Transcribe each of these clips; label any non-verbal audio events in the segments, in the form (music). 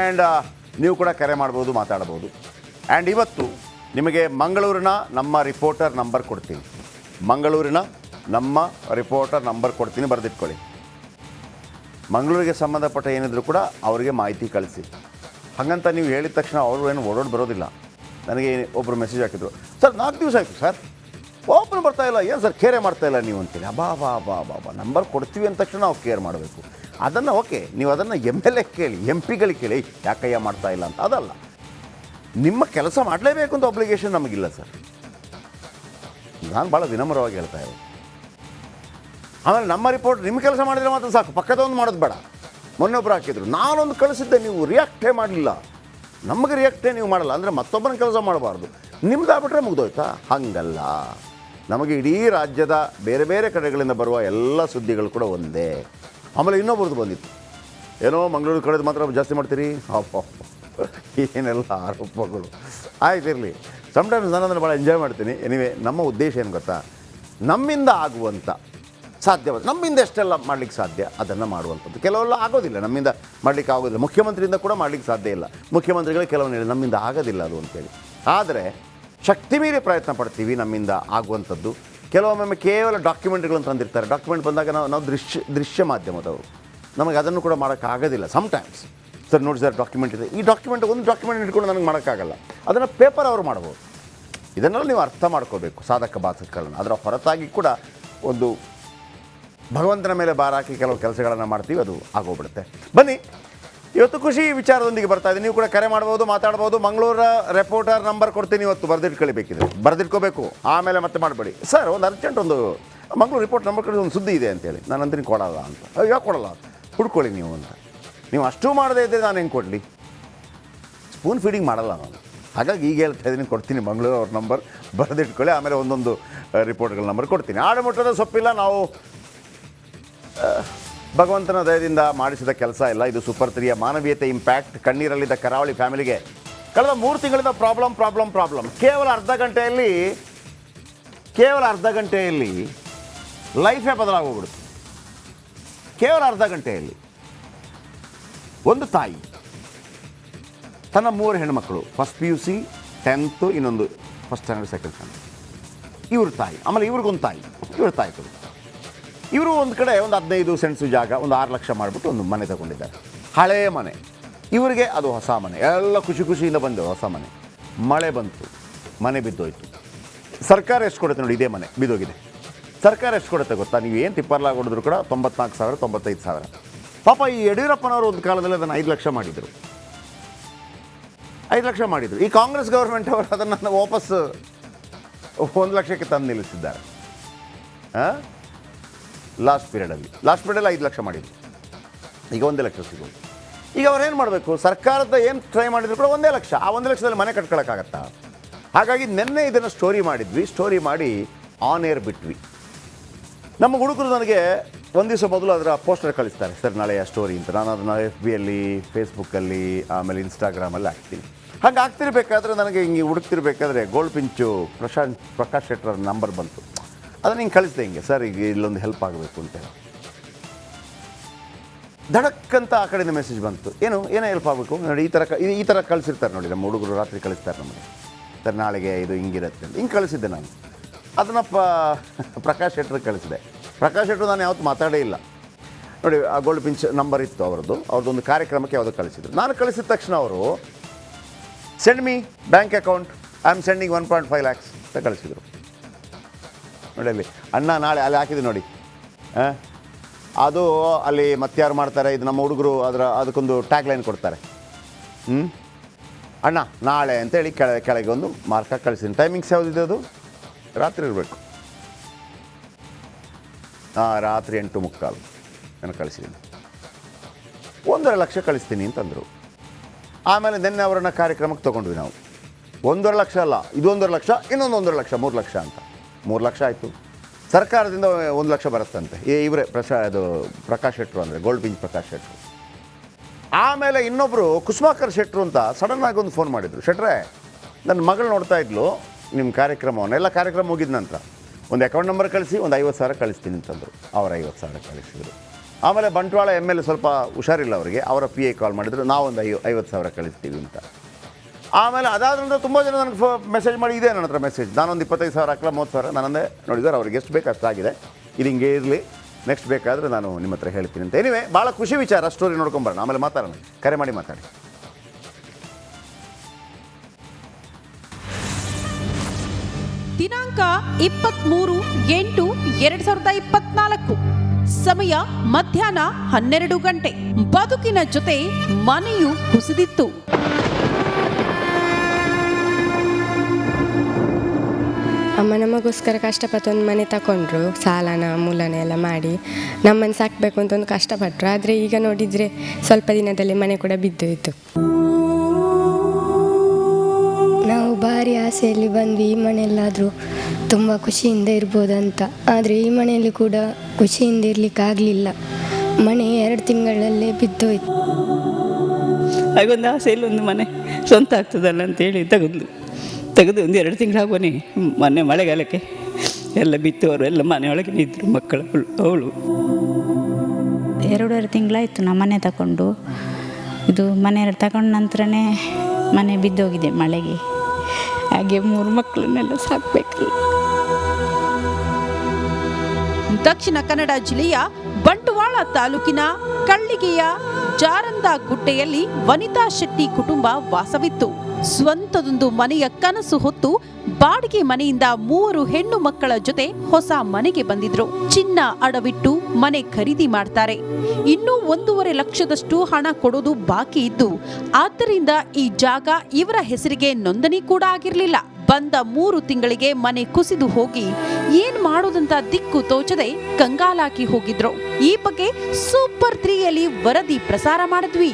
And ನೀವು ಕೂಡ ಕರೆ ಮಾಡ್ಬೋದು, ಮಾತಾಡ್ಬೋದು. ಆ್ಯಂಡ್ ಇವತ್ತು ನಿಮಗೆ ಮಂಗಳೂರಿನ ನಮ್ಮ ರಿಪೋರ್ಟರ್ ನಂಬರ್ ಕೊಡ್ತೀನಿ. ಮಂಗಳೂರಿನ ನಮ್ಮ ರಿಪೋರ್ಟರ್ ನಂಬರ್ ಕೊಡ್ತೀನಿ, ಬರೆದಿಟ್ಕೊಳ್ಳಿ. ಮಂಗಳೂರಿಗೆ ಸಂಬಂಧಪಟ್ಟ ಏನಿದ್ರು ಕೂಡ ಅವರಿಗೆ ಮಾಹಿತಿ ಕಳಿಸಿ. ಹಾಗಂತ ನೀವು ಹೇಳಿದ ತಕ್ಷಣ ಅವರು ಏನು ಓಡೋಡಿ ಬರೋದಿಲ್ಲ. ನನಗೆ ಒಬ್ಬರು ಮೆಸೇಜ್ ಹಾಕಿದ್ರು, ಸರ್, ನಾಲ್ಕು ದಿವಸ ಆಯಿತು, ಸರ್. ಓಪನ್ ಬರ್ತಾ ಇಲ್ಲ. ಏನು ಸರ್ ಕೇರೆ ಮಾಡ್ತಾ ಇಲ್ಲ ನೀವು ಅಂತೇಳಿ ಅಬಾ ಬಾ ಬಾ ಬಾ ಬಾ ನಂಬರ್ ಕೊಡ್ತೀವಿ ಅಂದ ತಕ್ಷಣ ನಾವು ಕೇರ್ ಮಾಡಬೇಕು. ಅದನ್ನು ಓಕೆ ನೀವು ಅದನ್ನು ಎಂ ಎಲ್ ಎ ಕೇಳಿ ಎಂ ಪಿಗಳಿಗೆ ಕೇಳಿ "ಏಯ್, ಯಾಕಯ್ಯ ಮಾಡ್ತಾ ಇಲ್ಲ ಅಂತ. ಅದಲ್ಲ. ನಿಮ್ಮ ಕೆಲಸ ಮಾಡಲೇಬೇಕು ಅಂತ ಅಬ್ಲಿಗೇಷನ್ ನಮಗಿಲ್ಲ ಸರ್. ನಾನು ಭಾಳ ವಿನಮ್ರವಾಗಿ ಹೇಳ್ತಾ ಇರೋದು. ಆಮೇಲೆ ನಮ್ಮ ರಿಪೋರ್ಟ್ ನಿಮ್ಮ ಕೆಲಸ ಮಾಡಿದರೆ ಮಾತ್ರ ಸಾಕು ಪಕ್ಕದೊಂದು ಮಾಡೋದು ಬೇಡ. ಮೊನ್ನೆ ಒಬ್ರು ಹಾಕಿದ್ರು ನಾನೊಂದು ಕಳಿಸಿದ್ದೆ ನೀವು ರಿಯಾಕ್ಟೇ ಮಾಡಲಿಲ್ಲ. ನಮಗೆ ರಿಯಾಕ್ಟೇ ನೀವು ಮಾಡಲ್ಲ ಅಂದರೆ ಮತ್ತೊಬ್ಬನ ಕೆಲಸ ಮಾಡಬಾರ್ದು. ನಿಮ್ದಾಗ್ಬಿಟ್ರೆ ಮುಗ್ದೋಯ್ತಾ? ಹಂಗಲ್ಲ. ನಮಗೆ ಇಡೀ ರಾಜ್ಯದ ಬೇರೆ ಬೇರೆ ಕಡೆಗಳಿಂದ ಬರುವ ಎಲ್ಲ ಸುದ್ದಿಗಳು ಕೂಡ ಒಂದೇ. ಆಮೇಲೆ ಇನ್ನೊಬ್ರದ್ದು ಬಂದಿತ್ತು. ಏನೋ ಮಂಗಳೂರು ಕಡೆದು ಮಾತ್ರ ಜಾಸ್ತಿ ಮಾಡ್ತೀರಿ? ಏನೆಲ್ಲ ಆರೋಪಗಳು. ಆಯ್ತಿರಲಿ ಸಮ್ಟೈಮ್ಸ್ ನಾನು ಅದನ್ನು ಭಾಳ ಎಂಜಾಯ್ ಮಾಡ್ತೀನಿ. ಎನಿವೆ ನಮ್ಮ ಉದ್ದೇಶ ಏನು ಗೊತ್ತಾ? ನಮ್ಮಿಂದ ಆಗುವಂಥ ಸಾಧ್ಯವಾದ ನಮ್ಮಿಂದ ಎಷ್ಟೆಲ್ಲ ಮಾಡ್ಲಿಕ್ಕೆ ಸಾಧ್ಯ ಅದನ್ನು ಮಾಡುವಂಥದ್ದು. ಕೆಲವೆಲ್ಲ ಆಗೋದಿಲ್ಲ. ನಮ್ಮಿಂದ ಮಾಡ್ಲಿಕ್ಕೆ ಆಗೋದಿಲ್ಲ. ಮುಖ್ಯಮಂತ್ರಿಯಿಂದ ಕೂಡ ಮಾಡ್ಲಿಕ್ಕೆ ಸಾಧ್ಯ ಇಲ್ಲ. ಮುಖ್ಯಮಂತ್ರಿಗಳು ಕೆಲವೊಂದು ಹೇಳಿ, ನಮ್ಮಿಂದ ಆಗೋದಿಲ್ಲ ಅದು ಅಂತೇಳಿ. ಆದರೆ, ಶಕ್ತಿ ಮೀರಿ ಪ್ರಯತ್ನ ಪಡ್ತೀವಿ ನಮ್ಮಿಂದ ಆಗುವಂಥದ್ದು. ಕೆಲವೊಮ್ಮೆ ಕೇವಲ ಡಾಕ್ಯುಮೆಂಟ್ಗಳನ್ನು ತಂದಿರ್ತಾರೆ. ಡಾಕ್ಯುಮೆಂಟ್ ಬಂದಾಗ ನಾವು ನಾವು ದೃಶ್ಯ ದೃಶ್ಯ ಮಾಧ್ಯಮದವರು. ನಮಗೆ ಅದನ್ನು ಕೂಡ ಮಾಡೋಕ್ಕಾಗೋದಿಲ್ಲ. ಸಮ್ಟೈಮ್ಸ್ ಸರ್ ನೋಡಿ ಸರ್ ಡಾಕ್ಯುಮೆಂಟ್ ಇದೆ. ಈ ಡಾಕ್ಯುಮೆಂಟ್ ಒಂದು ಡಾಕ್ಯುಮೆಂಟ್ ಇಟ್ಕೊಂಡು ನನಗೆ ಮಾಡೋಕ್ಕಾಗಲ್ಲ. ಅದನ್ನು ಪೇಪರ್ ಅವರು ಮಾಡ್ಬೋದು. ಇದನ್ನೆಲ್ಲ ನೀವು ಅರ್ಥ ಮಾಡ್ಕೋಬೇಕು, ಸಾಧಕ ಬಾಧಕಗಳನ್ನು ಅದರ ಹೊರತಾಗಿ ಕೂಡ ಒಂದು ಭಗವಂತನ ಮೇಲೆ ಭಾರ ಹಾಕಿ ಕೆಲವು ಕೆಲಸಗಳನ್ನು ಮಾಡ್ತೀವಿ, ಅದು ಆಗೋಗ್ಬಿಡುತ್ತೆ. ಬನ್ನಿ. ಇವತ್ತು ಖುಷಿ ವಿಚಾರದೊಂದಿಗೆ ಬರ್ತಾ ಇದ್ದೀನಿ ನೀವು ಕೂಡ ಕರೆ ಮಾಡ್ಬೋದು ಮಾತಾಡ್ಬೋದು ಮಂಗಳೂರ ರಿಪೋರ್ಟರ್ ನಂಬರ್ ಕೊಡ್ತೀನಿ ಇವತ್ತು. ಬರೆದಿಟ್ಕೊಳ್ಬೇಕಿದೆ. ಬರೆದಿಟ್ಕೋಬೇಕು. ಆಮೇಲೆ ಮತ್ತೆ ಮಾಡಬೇಡಿ. ಸರ್ ಒಂದು ಅರ್ಜೆಂಟ್ ಒಂದು ಮಂಗಳೂರು ರಿಪೋರ್ಟ್ ನಂಬರ್ ಕಡೆ ಒಂದು ಸುದ್ದಿ ಇದೆ ಅಂತೇಳಿ ನಾನು ಅಂದ್ರೆ ಕೊಡಲ್ಲ ಅಂತ. "ಅಯ್ಯೋ, ಯಾಕೆ ಕೊಡಲ್ಲ? ಹುಡ್ಕೊಳ್ಳಿ ನೀವು ಅಂತ. ನೀವು ಅಷ್ಟು ಮಾಡದೇ ಇದ್ದರೆ ನಾನು ಹೆಂಗೆ ಕೊಡಲಿ? ಸ್ಪೂನ್ ಫೀಡಿಂಗ್ ಮಾಡಲ್ಲ ನಾನು. ಹಾಗಾಗಿ ಈಗ ಹೇಳ್ತಾ ಇದ್ದೀನಿ ಕೊಡ್ತೀನಿ ಮಂಗಳೂರು ಅವ್ರ ನಂಬರ್ ಬರೆದಿಟ್ಕೊಳ್ಳಿ. ಆಮೇಲೆ ಒಂದೊಂದು ರಿಪೋರ್ಟ್ಗಳ ನಂಬರ್ ಕೊಡ್ತೀನಿ. ಆಡುಮುಟ್ಟದ ಸೊಪ್ಪಿಲ್ಲ ನಾವು ಭಗವಂತನ ದಯದಿಂದ ಮಾಡಿಸಿದ ಕೆಲಸ ಇಲ್ಲ ಇದು ಸೂಪರ್ ತ್ರೀಯ ಮಾನವೀಯತೆ ಇಂಪ್ಯಾಕ್ಟ್ ಕಣ್ಣೀರಲ್ಲಿದ್ದ ಕರಾವಳಿ ಫ್ಯಾಮಿಲಿಗೆ ಕಳೆದ ಮೂರು ತಿಂಗಳಿಂದ ಪ್ರಾಬ್ಲಮ್ ಪ್ರಾಬ್ಲಮ್ ಪ್ರಾಬ್ಲಮ್ ಕೇವಲ ಅರ್ಧ ಗಂಟೆಯಲ್ಲಿ, ಕೇವಲ ಅರ್ಧ ಗಂಟೆಯಲ್ಲಿ ಲೈಫೇ ಬದಲಾಗೋಗ್ಬಿಡುತ್ತೆ ಕೇವಲ ಅರ್ಧ ಗಂಟೆಯಲ್ಲಿ. ಒಂದು ತಾಯಿ, ತನ್ನ ಮೂವರು ಹೆಣ್ಮಕ್ಳು first P U C tenth ಇನ್ನೊಂದು ಫಸ್ಟ್ ಸ್ಟ್ಯಾಂಡರ್ಡ್ ಸೆಕೆಂಡ್ ಸ್ಟ್ಯಾಂಡರ್ಡ್ ಇವ್ರ ತಾಯಿ, ಆಮೇಲೆ ಇವ್ರಿಗೊಂದು ತಾಯಿ, ಇವ್ರ ತಾಯಿ ಕೊಡು. ಇವರು ಒಂದು ಕಡೆ ಒಂದು ಹದಿನೈದು ಸೆಂಟ್ಸು ಜಾಗ, ಒಂದು ಆರು ಲಕ್ಷ ಮಾಡಿಬಿಟ್ಟು ಒಂದು ಮನೆ ತಗೊಂಡಿದ್ದಾರೆ. ಹಳೆಯ ಮನೆ. ಇವರಿಗೆ ಅದು ಹೊಸ ಮನೆ. ಎಲ್ಲ ಖುಷಿ ಖುಷಿಯಿಂದ ಬಂದು ಹೊಸ ಮನೆ. ಮಳೆ ಬಂತು. ಮನೆ ಬಿದ್ದೋಯ್ತು. ಸರ್ಕಾರ ಎಷ್ಟು ಕೊಡುತ್ತೆ ನೋಡಿ, ಇದೇ ಮನೆ, ಬಿದ್ದೋಗಿದೆ. ಸರ್ಕಾರ ಎಷ್ಟು ಕೊಡುತ್ತೆ ಗೊತ್ತಾ? ನೀವು ಏನು ತಿಪ್ಪರ್ಲಾಗಿ ಹೊಡೆದ್ರು ಕೂಡ ತೊಂಬತ್ನಾಲ್ಕು ಸಾವಿರ, ತೊಂಬತ್ತೈದು ಸಾವಿರ. ಪಾಪ ಈ ಯಡಿಯೂರಪ್ಪನವರು ಒಂದು ಕಾಲದಲ್ಲಿ ಅದನ್ನು ಐದು ಲಕ್ಷ ಮಾಡಿದರು. ಐದು ಲಕ್ಷ ಮಾಡಿದರು. ಈ ಕಾಂಗ್ರೆಸ್ ಗೌರ್ಮೆಂಟ್ ಅವರು ಅದನ್ನು ವಾಪಸ್ ಒಂದು ಲಕ್ಷಕ್ಕೆ ತಂದು ನಿಲ್ಲಿಸಿದ್ದಾರೆ. ಹಾಂ? ಲಾಸ್ಟ್ ಪೀರಿಯಡಲ್ಲಿ ಲಾಸ್ಟ್ ಪೀರಿಯಡಲ್ಲಿ ಐದು ಲಕ್ಷ ಮಾಡಿದ್ರು. ಈಗ ಒಂದೇ ಲಕ್ಷ ಸಿಗೋದು ಈಗ ಅವ್ರು ಏನು ಮಾಡಬೇಕು? ಸರ್ಕಾರದ ಏನು ಟ್ರೈ ಮಾಡಿದ್ರು ಕೂಡ ಒಂದೇ ಲಕ್ಷ. ಆ ಒಂದು ಲಕ್ಷದಲ್ಲಿ ಮನೆ ಕಟ್ಕೊಳಕ್ಕಾಗತ್ತಾ? ಹಾಗಾಗಿ ನಿನ್ನೆ ಇದನ್ನು ಸ್ಟೋರಿ ಮಾಡಿದ್ವಿ. ಸ್ಟೋರಿ ಮಾಡಿ ಆನ್ ಏರ್ ಬಿಟ್ವಿ. ನಮ್ಮ ಹುಡುಗರು ನನಗೆ ಒಂದು ದಿವಸ ಮೊದಲು ಅದರ ಪೋಸ್ಟರ್ ಕಳಿಸ್ತಾರೆ. ಸರ್ ನಾಳೆಯ ಸ್ಟೋರಿ ಅಂತ. ನಾನು ಅದನ್ನು ಎಫ್ ಬಿಯಲ್ಲಿ ಫೇಸ್ಬುಕ್ಕಲ್ಲಿ ಆಮೇಲೆ ಇನ್ಸ್ಟಾಗ್ರಾಮಲ್ಲಿ ಹಾಕ್ತೀನಿ. ಹಾಗೆ ಆಗ್ತಿರ್ಬೇಕಾದ್ರೆ ನನಗೆ ಹಿಂಗೆ ಹುಡುಕ್ತಿರ್ಬೇಕಾದ್ರೆ Gold Finch Prashanth Prakash Shettar number ಬಂತು. ಅದನ್ನು ಹಿಂಗೆ ಕಳಿಸ್ದೆ ಹಿಂಗೆ, ಸರ್, ಈಗ ಇಲ್ಲೊಂದು ಹೆಲ್ಪ್ ಆಗಬೇಕು ಅಂತ. ಧಡಕ್ ಅಂತ ಆ ಕಡೆಯಿಂದ ಮೆಸೇಜ್ ಬಂತು. ಏನು, ಏನೋ ಹೆಲ್ಪ್ ಆಗಬೇಕು? ನೋಡಿ, ಈ ಥರ ಈ- ಥರ ಕಳಿಸಿರ್ತಾರೆ ನೋಡಿ, ನಮ್ಮ ಹುಡುಗರು ರಾತ್ರಿ ಕಳಿಸ್ತಾರೆ ನಮಗೆ. ಸರ್, ನಾಳೆಗೆ ಇದು ಹಿಂಗಿರುತ್ತೆ ಅಂತ. ಹಿಂಗೆ ಕಳಿಸಿದ್ದೆ ನಾನು. ಅದನ್ನು ಪ ಪ್ರಕಾಶ್ ಶೆಟ್ಟರ್ ಕಳಿಸಿದೆ. ಪ್ರಕಾಶ್ ಶೆಟ್ಟರು ನಾನು ಯಾವತ್ತೂ ಮಾತಾಡೇ ಇಲ್ಲ. ನೋಡಿ, ಆ ಗೋಲ್ಡ್ ಪಿಂಚ್ ನಂಬರ್ ಇತ್ತು ಅವ್ರದ್ದು. ಒಂದು ಕಾರ್ಯಕ್ರಮಕ್ಕೆ ಯಾವುದೋ ಕಳಿಸಿದ್ರು. ನಾನು ಕಳಿಸಿದ ತಕ್ಷಣ ಅವರು send me bank account I am sending one point five lakhs ಅಂತ ಕಳಿಸಿದರು. ನೋಡಿ ಅಣ್ಣ ನಾಳೆ ಅಲ್ಲಿ ಹಾಕಿದ್ವಿ ನೋಡಿ. ಹಾಂ? ಅದು ಅಲ್ಲಿ ಮತ್ತಾರು ಮಾಡ್ತಾರೆ, ಇದು ನಮ್ಮ ಹುಡುಗರು ಅದರ, ಅದಕ್ಕೊಂದು ಟ್ಯಾಗ್ ಲೈನ್ ಕೊಡ್ತಾರೆ. ಹ್ಞೂ ಅಣ್ಣ, ನಾಳೆ ಅಂತೇಳಿ ಕೆಳ, ಕೆಳಗೆ ಒಂದು ಮಾರ್ಕ ಕಳಿಸ್ತೀನಿ. ಟೈಮಿಂಗ್ಸ್ ಯಾವುದಿದೆ ಅದು? ರಾತ್ರಿ ಇರಬೇಕು. ಹಾಂ ರಾತ್ರಿ ಎಂಟು ಮುಕ್ಕಾಲು. ನಾನು ಕಳಿಸಿದ್ದೀನಿ. ಒಂದೂವರೆ ಲಕ್ಷ ಕಳಿಸ್ತೀನಿ ಅಂತಂದರು. ಆಮೇಲೆ ನಿನ್ನೆ ಅವರನ್ನ ಕಾರ್ಯಕ್ರಮಕ್ಕೆ ತೊಗೊಂಡ್ವಿ ನಾವು. ಒಂದೂವರೆ ಲಕ್ಷ ಅಲ್ಲ ಇದು ಒಂದೂವರೆ ಲಕ್ಷ ಇನ್ನೊಂದು ಒಂದೂವರೆ ಲಕ್ಷ, ಮೂರು ಲಕ್ಷ ಅಂತ. ಮೂರು ಲಕ್ಷ ಆಯಿತು. ಸರ್ಕಾರದಿಂದ ಒಂದು ಲಕ್ಷ ಬರುತ್ತಂತೆ. ಇವರೇ ಪ್ರಸಾ ಅದು ಪ್ರಕಾಶ್ ಶೆಟ್ರು ಅಂದರೆ, ಗೋಲ್ಡ್ ಪಿಂಚ್ ಪ್ರಕಾಶ್ ಶೆಟ್ರು. ಆಮೇಲೆ ಇನ್ನೊಬ್ಬರು ಕುಸುಮಾಕರ್ ಶೆಟ್ರು ಅಂತ ಸಡನ್ನಾಗಿ ಒಂದು ಫೋನ್ ಮಾಡಿದರು. ಶೆಟ್ರೆ, ನನ್ನ ಮಗಳು ನೋಡ್ತಾ ಇದ್ಲು ನಿಮ್ಮ ಕಾರ್ಯಕ್ರಮವನ್ನು ಎಲ್ಲ ಕಾರ್ಯಕ್ರಮ ಮುಗಿದ ನಂತರ. ಒಂದು ಅಕೌಂಟ್ ನಂಬರ್ ಕಳಿಸಿ, ಒಂದು ಐವತ್ತು ಸಾವಿರ ಕಳಿಸ್ತೀನಿ ಅಂತಂದರು. ಅವ್ರು ಐವತ್ತು ಸಾವಿರ ಕಳಿಸಿದರು. ಆಮೇಲೆ ಬಂಟ್ವಾಳ ಎಂ ಎಲ್ ಎ ಸ್ವಲ್ಪ ಹುಷಾರಿಲ್ಲ ಅವರಿಗೆ. ಅವರ ಪಿ ಎ ಕಾಲ್ ಮಾಡಿದ್ರು. ನಾವೊಂದು ಐ, ಐವತ್ತು ಸಾವಿರ ಕಳಿಸ್ತೀವಿ ಅಂತ. ಆಮೇಲೆ ಅದಾದ ನಂತರ ತುಂಬ ಜನ ನನಗೆ ಫೋ ಮೆಸೇಜ್ ಮಾಡಿ, ಇದೆ ನನ್ನ ಹತ್ರ ಮೆಸೇಜ್ ನಾನೊಂದು ಇಪ್ಪತ್ತೈದು ಸಾವಿರ ಹಾಕಲ್ಲ ಮೂವತ್ತು ಸಾವಿರ. ನಾನಂದೇ ನೋಡಿದ್ದಾರೆ, ಅವ್ರಿಗೆ ಎಷ್ಟು ಬೇಕು ಅಷ್ಟಾಗಿದೆ ಇದು ಹಿಂಗೆ ಇರಲಿ. ನೆಕ್ಸ್ಟ್ ಬೇಕಾದರೆ ನಾನು ನಿಮ್ಮ ಹತ್ರ ಹೇಳ್ತೀನಿ ಅಂತ. ಏನಿವೆ ಭಾಳ ಖುಷಿ ವಿಚಾರ ಸ್ಟೋರಿ ನೋಡ್ಕೊಂಬರೋಣ ಆಮೇಲೆ ಮಾತಾಡೋಣ. ಕರೆ ಮಾಡಿ ಮಾತಾಡಿ. ದಿನಾಂಕ ಇಪ್ಪತ್ತ್ಮೂರು ಎಂಟು ಎರಡು ಸಾವಿರದ ಇಪ್ಪತ್ನಾಲ್ಕು. ಸಮಯ ಮಧ್ಯಾಹ್ನ ಹನ್ನೆರಡು ಗಂಟೆ. ಬದುಕಿನ ಜೊತೆ ಮನೆಯು ಕುಸಿದಿತ್ತು. ಅಮ್ಮ ನಮಗೋಸ್ಕರ ಕಷ್ಟಪಟ್ಟು ಒಂದು ಮನೆ ತಗೊಂಡ್ರು, ಸಾಲನ, ಮೂಲನ ಎಲ್ಲ ಮಾಡಿ ನಮ್ಮನ್ನು ಸಾಕಬೇಕು ಅಂತ ಒಂದು ಕಷ್ಟಪಟ್ಟರು ಆದರೆ ಈಗ ನೋಡಿದರೆ ಸ್ವಲ್ಪ ದಿನದಲ್ಲಿ ಮನೆ ಕೂಡ ಬಿದ್ದೋಯಿತು. ನಾವು ಭಾರಿ ಆಸೆಯಲ್ಲಿ ಬಂದ್ವಿ, ಈ ಮನೆಯಲ್ಲಾದರೂ ತುಂಬ ಖುಷಿಯಿಂದ ಇರ್ಬೋದಂತ. ಆದರೆ ಈ ಮನೆಯಲ್ಲಿ ಕೂಡ ಖುಷಿಯಿಂದ ಇರಲಿಕ್ಕಾಗಲಿಲ್ಲ. ಮನೆ ಎರಡು ತಿಂಗಳಲ್ಲೇ ಬಿದ್ದೋಯ್ತು. ಹಾಗೊಂದು ಆಸೆಯಲ್ಲಿ ಒಂದು ಮನೆ ಸ್ವಂತ ಆಗ್ತದಲ್ಲ ಅಂತೇಳಿ ತೆಗೆದು ತೆಗೆದು ಒಂದು ಎರಡು ತಿಂಗಳಾಗುವನೆ ಮೊನ್ನೆ ಮಳೆಗಾಲಕ್ಕೆ ಎಲ್ಲ ಬಿತ್ತುವರು ಎಲ್ಲ ಮನೆಯೊಳಗೆ ಇದ್ದರು ಮಕ್ಕಳು ಅವಳು ಅವಳು. ಎರಡೂವರೆ ತಿಂಗಳಾಯಿತು ನಾವು ಮನೆ ತಗೊಂಡು. ಇದು ಮನೆ ತಗೊಂಡ ನಂತರನೇ ಮನೆ ಬಿದ್ದೋಗಿದೆ ಮಳೆಗೆ. ಹಾಗೆ ಮೂರು ಮಕ್ಕಳನ್ನೆಲ್ಲ ಸಾಕಬೇಕಲ್ಲ. ದಕ್ಷಿಣ ಕನ್ನಡ ಜಿಲ್ಲೆಯ ಬಂಟ್ವಾಳ ತಾಲೂಕಿನ ಕಳ್ಳಿಗೆಯ ಜಾರಂದ ಗುಟ್ಟೆಯಲ್ಲಿ ವನಿತಾ ಶೆಟ್ಟಿ ಕುಟುಂಬ ವಾಸವಿತ್ತು. ಸ್ವಂತದೊಂದು ಮನೆಯ ಕನಸು ಹೊತ್ತು ಬಾಡಿಗೆ ಮನೆಯಿಂದ ಮೂವರು ಹೆಣ್ಣು ಮಕ್ಕಳ ಜೊತೆ ಹೊಸ ಮನೆಗೆ ಬಂದಿದ್ರು. ಚಿನ್ನ ಅಡವಿಟ್ಟು ಮನೆ ಖರೀದಿ ಮಾಡ್ತಾರೆ. ಇನ್ನೂ ಒಂದೂವರೆ ಲಕ್ಷದಷ್ಟು ಹಣ ಕೊಡೋದು ಬಾಕಿ ಇದ್ದು, ಆದ್ದರಿಂದ ಈ ಜಾಗ ಇವರ ಹೆಸರಿಗೆ ನೋಂದಣಿ ಕೂಡ ಆಗಿರಲಿಲ್ಲ. ಬಂದ ಮೂರು ತಿಂಗಳಿಗೆ ಮನೆ ಕುಸಿದು ಹೋಗಿ ಏನ್ ಮಾಡೋದಂತ ದಿಕ್ಕು ತೋಚದೆ ಕಂಗಾಲಾಕಿ ಹೋಗಿದ್ರು. ಈ ಬಗ್ಗೆ ಸೂಪರ್ ತ್ರೀಯಲ್ಲಿ ವರದಿ ಪ್ರಸಾರ ಮಾಡಿದ್ವಿ.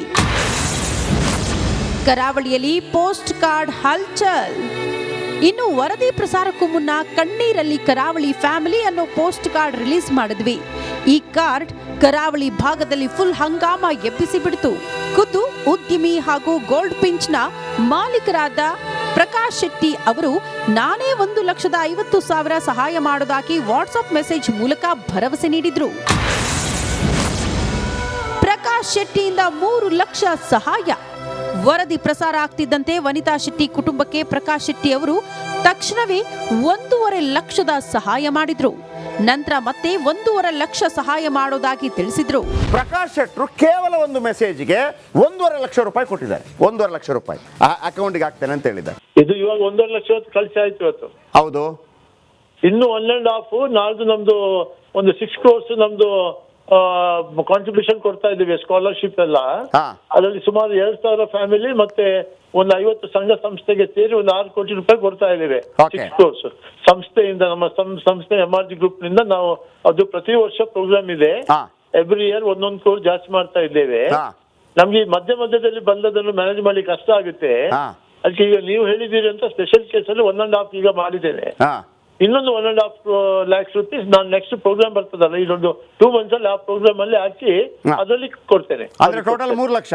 ಕರಾವಳಿಯಲ್ಲಿ ಪೋಸ್ಟ್ ಕಾರ್ಡ್ ಹಲ್ಚಲ್. ಇನ್ನು ವರದಿ ಪ್ರಸಾರಕ್ಕೂ ಮುನ್ನ ಕಣ್ಣೀರಲ್ಲಿ ಕರಾವಳಿ ಫ್ಯಾಮಿಲಿ ಅನ್ನೋ ಪೋಸ್ಟ್ ಕಾರ್ಡ್ ರಿಲೀಸ್ ಮಾಡಿದ್ವಿ. ಈ ಕಾರ್ಡ್ ಕರಾವಳಿ ಭಾಗದಲ್ಲಿ ಫುಲ್ ಹಂಗಾಮ ಎಬ್ಬಿಸಿ ಬಿಡ್ತು. ಖುದ್ದು ಉದ್ಯಮಿ ಹಾಗೂ ಗೋಲ್ಡ್ ಪಿಂಚ್ನ ಮಾಲೀಕರಾದ ಪ್ರಕಾಶ್ ಶೆಟ್ಟಿ ಅವರು ನಾನೇ ಒಂದು ಲಕ್ಷದ ಐವತ್ತು ಸಾವಿರ ಸಹಾಯ ಮಾಡೋದಾಗಿ ವಾಟ್ಸಪ್ ಮೆಸೇಜ್ ಮೂಲಕ ಭರವಸೆ ನೀಡಿದ್ರು. ಪ್ರಕಾಶ್ ಶೆಟ್ಟಿಯಿಂದ ಮೂರು ಲಕ್ಷ ಸಹಾಯ. ವರದಿ ಪ್ರಸಾರ ಆಗ್ತಿದ್ದಂತೆ ವನಿತಾ ಶೆಟ್ಟಿ ಕುಟುಂಬಕ್ಕೆ ಪ್ರಕಾಶ್ ಶೆಟ್ಟಿ ಅವರು ತಕ್ಷಣವೇ ಒಂದೂವರೆ ಲಕ್ಷದ ಸಹಾಯ ಮಾಡಿದ್ರು. ನಂತರ ಮತ್ತೆ ಒಂದೂವರೆ ಲಕ್ಷ ಸಹಾಯ ಮಾಡೋದಾಗಿ ತಿಳಿಸಿದ್ರು. ಪ್ರಕಾಶ್ ಶೆಟ್ಟರು ಕೇವಲ ಒಂದು ಮೆಸೇಜ್ಗೆ ಒಂದೂವರೆ ಲಕ್ಷ ರೂಪಾಯಿ ಕೊಟ್ಟಿದ್ದಾರೆ. ಒಂದೂವರೆ ಲಕ್ಷ ರೂಪಾಯಿ. ಆ ಅಕೌಂಟಿಗೆ ಹಾಕ್ತೇನೆ ಅಂತ ಹೇಳಿದ್ದಾರೆ. ಇದು ಇವಾಗ ಒಂದೂವರೆ ಲಕ್ಷ ಕಳಿಸಿ ಆಯ್ತು ಇವತ್ತು. ಹೌದು. ಇನ್ನು ಒನ್ ಅಂಡ್ ಹಾಫ್ ನಾಳ್ದು ನಮ್ದು ಒಂದು ಸಿಕ್ಸ್ ಕ್ರೋರ್ಸ್ ನಮ್ದು ಕಾಂಟ್ರಿಬ್ಯೂಷನ್ ಕೊಡ್ತಾ ಇದ್ದೀವಿ ಸ್ಕಾಲರ್ಶಿಪ್ ಎಲ್ಲ. ಅದರಲ್ಲಿ ಸುಮಾರು ಎರಡ್ ಸಾವಿರ ಫ್ಯಾಮಿಲಿ ಮತ್ತೆ ಒಂದು ಐವತ್ತು ಸಂಘ ಸಂಸ್ಥೆಗೆ ಸೇರಿ ಒಂದು ಆರು ಕೋಟಿ ರೂಪಾಯಿ ಕೊಡ್ತಾ ಇದ್ದೇವೆ. ಸಿಕ್ಸ್ ಕ್ರೋರ್ಸ್ ಸಂಸ್ಥೆಯಿಂದ ನಮ್ಮ ಸಂಸ್ಥೆ ಎಂ ಆರ್ ಜಿ ಗ್ರೂಪ್ನಿಂದ ನಾವು ಅದು ಪ್ರತಿ ವರ್ಷ ಪ್ರೋಗ್ರಾಮ್ ಇದೆ. ಎವ್ರಿ ಇಯರ್ ಒಂದೊಂದು ಕೋರ್ಸ್ ಜಾಸ್ತಿ ಮಾಡ್ತಾ ಇದ್ದೇವೆ. ನಮ್ಗೆ ಮಧ್ಯ ಮಧ್ಯದಲ್ಲಿ ಬಂದದನ್ನು ಮ್ಯಾನೇಜ್ ಮಾಡ್ಲಿಕ್ಕೆ ಕಷ್ಟ ಆಗುತ್ತೆ. ಅದಕ್ಕೆ ಈಗ ನೀವು ಹೇಳಿದೀರಿ ಅಂತ ಸ್ಪೆಷಲ್ ಕೇಸಲ್ಲಿ ಒನ್ ಅಂಡ್ ಹಾಫ್ ಈಗ ಮಾಡಿದ್ದೇನೆ ಇನ್ನೊಂದು one and half lakhs rupees ನಾನು ನೆಕ್ಸ್ಟ್ ಪ್ರೋಗ್ರಾಮ್ ಬರ್ತದಲ್ಲ ಇದೊಂದು ಟೂ ಮಂತ್ಸ್ ಅಲ್ಲಿ ಆ ಪ್ರೋಗ್ರಾಮ್ ಅಲ್ಲಿ ಹಾಕಿ ಅದರಲ್ಲಿ ಕೊಡ್ತೇನೆ. ಅಂದ್ರೆ ಟೋಟಲ್ ಮೂರು ಲಕ್ಷ.